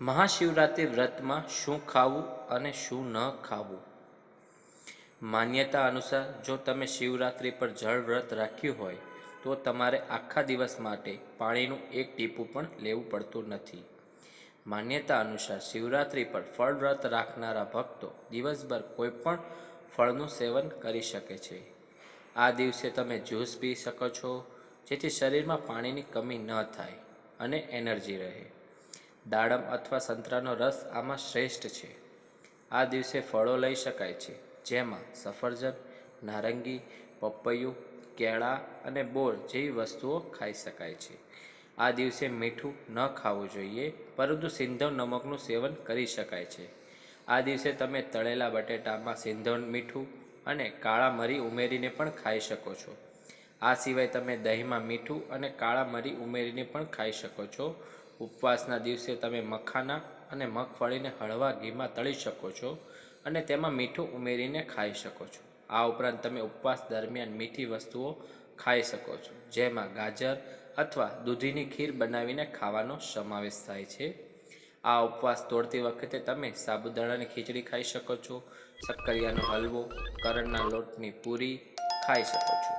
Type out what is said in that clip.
મહાશિવરાત્રિ વ્રતમાં શું ખાવું અને શું ન ખાવું? માન્યતા અનુસાર, જો તમે શિવરાત્રિ પર જળ વ્રત રાખ્યું હોય, તો તમારે આખા દિવસ માટે પાણીનું એક ટીપું પણ લેવું પડતું નથી. માન્યતા અનુસાર, શિવરાત્રિ પર ફળ વ્રત રાખનારા ભક્તો દિવસભર કોઈ પણ ફળનું સેવન કરી શકે છે. આ દિવસે તમે જ્યુસ પી શકો છો જેથી શરીરમાં પાણીની કમી ન થાય અને એનર્જી રહે. દાડમ અથવા સંતરાનો રસ આમાં શ્રેષ્ઠ છે. આ દિવસે ફળો લઈ શકાય છે, જેમાં સફરજન, નારંગી, પપૈયું, કેળા અને બોર જેવી વસ્તુઓ ખાઈ શકાય છે. આ દિવસે મીઠું ન ખાવું જોઈએ, પરંતુ સિંધવ નમકનું સેવન કરી શકાય છે. આ દિવસે તમે તળેલા બટેટામાં સિંધવ મીઠું અને કાળા મરી ઉમેરીને પણ ખાઈ શકો છો. આ સિવાય તમે દહીંમાં મીઠું અને કાળા મરી ઉમેરીને પણ ખાઈ શકો છો. ઉપવાસના દિવસે તમે મખાના અને મગફળીને હળવા ઘીમાં તળી શકો છો અને તેમાં મીઠું ઉમેરીને ખાઈ શકો છો. આ ઉપરાંત તમે ઉપવાસ દરમિયાન મીઠી વસ્તુઓ ખાઈ શકો છો, જેમાં ગાજર અથવા દૂધીની ખીર બનાવીને ખાવાનો સમાવેશ થાય છે. આ ઉપવાસ તોડતી વખતે તમે સાબુદાણાની ખીચડી ખાઈ શકો છો, શક્કરિયાનો હલવો, કરણના લોટની પૂરી ખાઈ શકો છો.